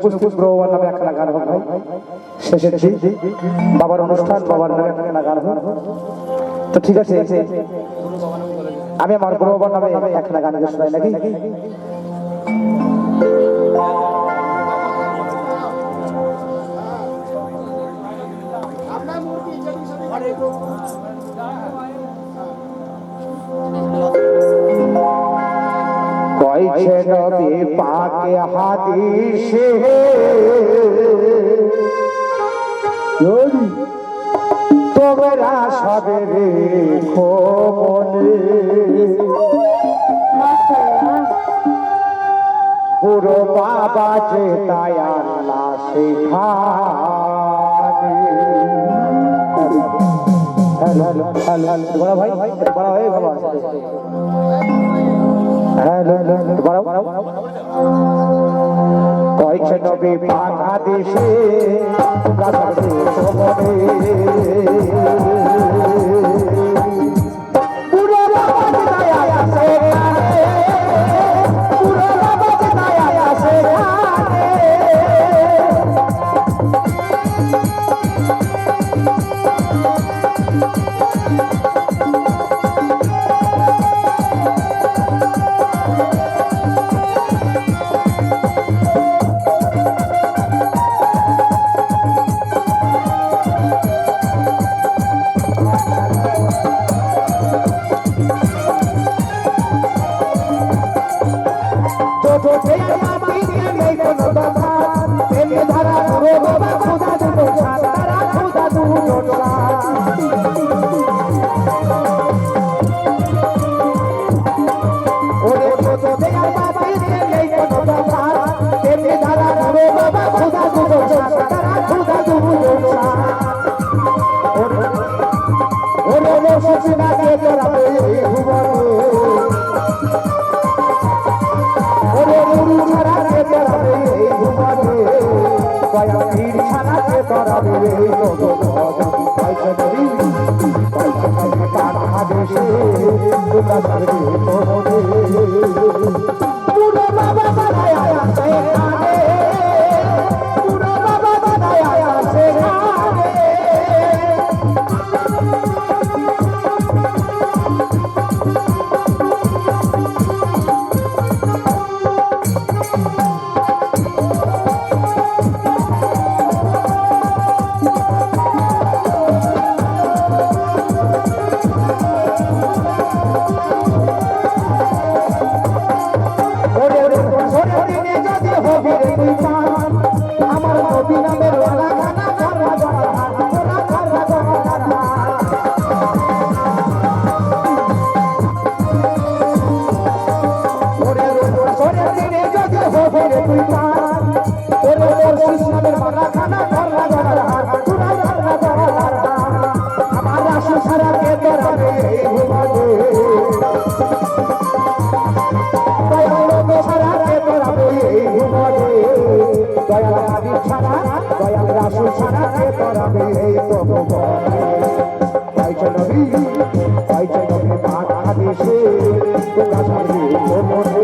উপস্থিত বাবার নামে একখানা গান হোক ভাই। শেষের বাবার অনুষ্ঠান, বাবার নামে একখানা গান হোক। তো ঠিক আছে, আমি আমার বড় বাবার নামে একখানা গান শোনাই নাকি? কইছে নবী পাকে হাদিসে। তোমরা সবে রেখো মনে। পুরো বাবা যে তাই আল্লাহ বড় ভাই বড় ভাই বাবা কয়েছে নবী বাংলাদেশে রাজে চোখে মাটি নেই কোনো বাধা? তেমনি ধারা পুরো বাবা বাংলাদেশে তোমরা পড়াবে এই পাইছে নবী পাইছে নবী বাংলাদেশে তোমরা সবে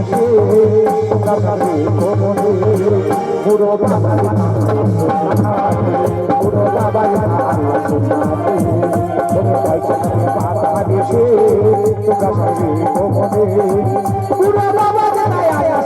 বাবা হাদিসে কোমরে পুরো বাবা পুরো বাবা পাতা দেশে তোমরা সঙ্গে গোপনে বাবা জানায় আয়া